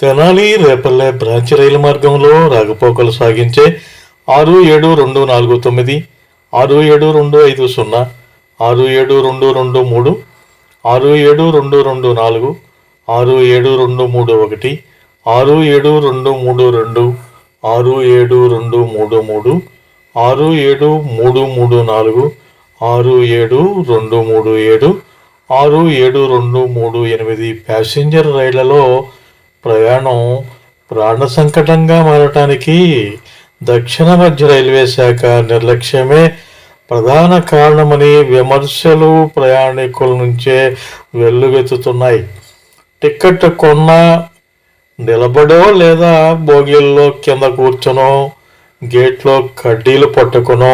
Tenali Repalle branch రైలు మార్గంలో రాకపోకలు సాగించే ఆరు ఏడు రెండు నాలుగు తొమ్మిది ఆరు ఏడు రెండు ఐదు సున్నా ఆరు ఏడు రెండు రెండు మూడు ఆరు ఏడు రెండు రెండు నాలుగు ఆరు ఏడు రెండు మూడు ఒకటి ఆరు ఏడు రెండు మూడు రెండు ఆరు ఏడు రెండు మూడు మూడు ఆరు ఏడు మూడు మూడు నాలుగు ఆరు ఏడు రెండు మూడు ఏడు ఆరు ఏడు రెండు మూడు ఎనిమిది ప్యాసింజర్ రైళ్ళలో ప్రయాణం ప్రాణ సంకటంగా మారటానికి దక్షిణ మధ్య రైల్వే శాఖ నిర్లక్ష్యమే ప్రధాన కారణమని విమర్శలు ప్రయాణికుల నుంచే వెల్లువెత్తుతున్నాయి. టికెట్ కొన్న నిలబడో లేదా బోగీల్లో కింద కూర్చునో గేట్లో కడ్డీలు పట్టుకునో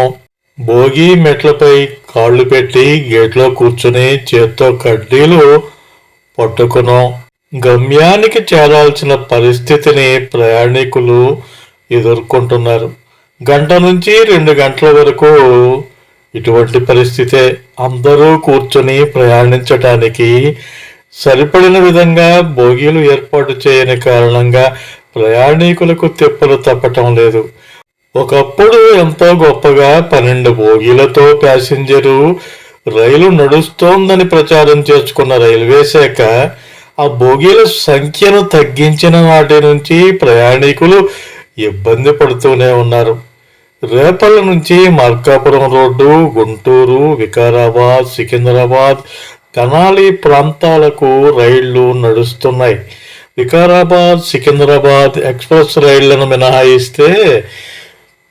భోగి మెట్లపై కాళ్ళు పెట్టి గేట్లో కూర్చుని చేత్తో కడ్డీలు పట్టుకునో గమ్యానికి చేరాల్సిన పరిస్థితిని ప్రయాణికులు ఎదుర్కొంటున్నారు. గంట నుంచి రెండు గంటల వరకు ఇటువంటి పరిస్థితే అందరూ కూర్చొని ప్రయాణించటానికి సరిపడిన విధంగా బోగీలు ఏర్పాటు చేయని కారణంగా ప్రయాణికులకు తిప్పలు తప్పటం లేదు. ఒకప్పుడు ఎంతో గొప్పగా పన్నెండు బోగీలతో ప్యాసింజరు రైలు నడుస్తోందని ప్రచారం చేసుకున్న రైల్వే శాఖ ఆ బోగీల సంఖ్యను తగ్గించిన వాటి నుంచి ప్రయాణికులు ఇబ్బంది పడుతూనే ఉన్నారు. రేపల్ల నుంచి మార్కాపురం రోడ్డు గుంటూరు వికారాబాద్ సికింద్రాబాద్ తెనాలి ప్రాంతాలకు రైళ్ళు నడుస్తున్నాయి. వికారాబాద్ సికింద్రాబాద్ ఎక్స్ప్రెస్ రైళ్ళను మినహాయిస్తే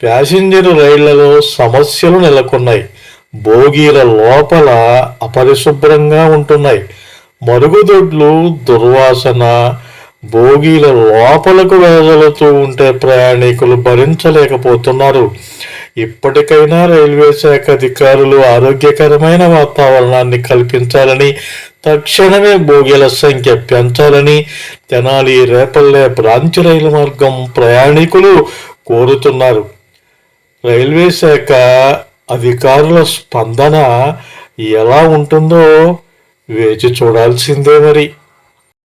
ప్యాసింజర్ రైళ్ళలో సమస్యలు నెలకొన్నాయి. భోగీల లోపల అపరిశుభ్రంగా ఉంటున్నాయి. మరుగుదొడ్లు దుర్వాసన బోగీల లోపలకు వెదలుతూ ఉంటే ప్రయాణికులు భరించలేకపోతున్నారు. ఇప్పటికైనా రైల్వే శాఖ అధికారులు ఆరోగ్యకరమైన వాతావరణాన్ని కల్పించాలని తక్షణమే బోగీల సంఖ్య పెంచాలని తెనాలి రేపల్లె బ్రాంచ్ రైలు మార్గం ప్రయాణికులు కోరుతున్నారు. రైల్వే శాఖ అధికారుల స్పందన ఎలా ఉంటుందో వేచి చూడాల్సిందే మరి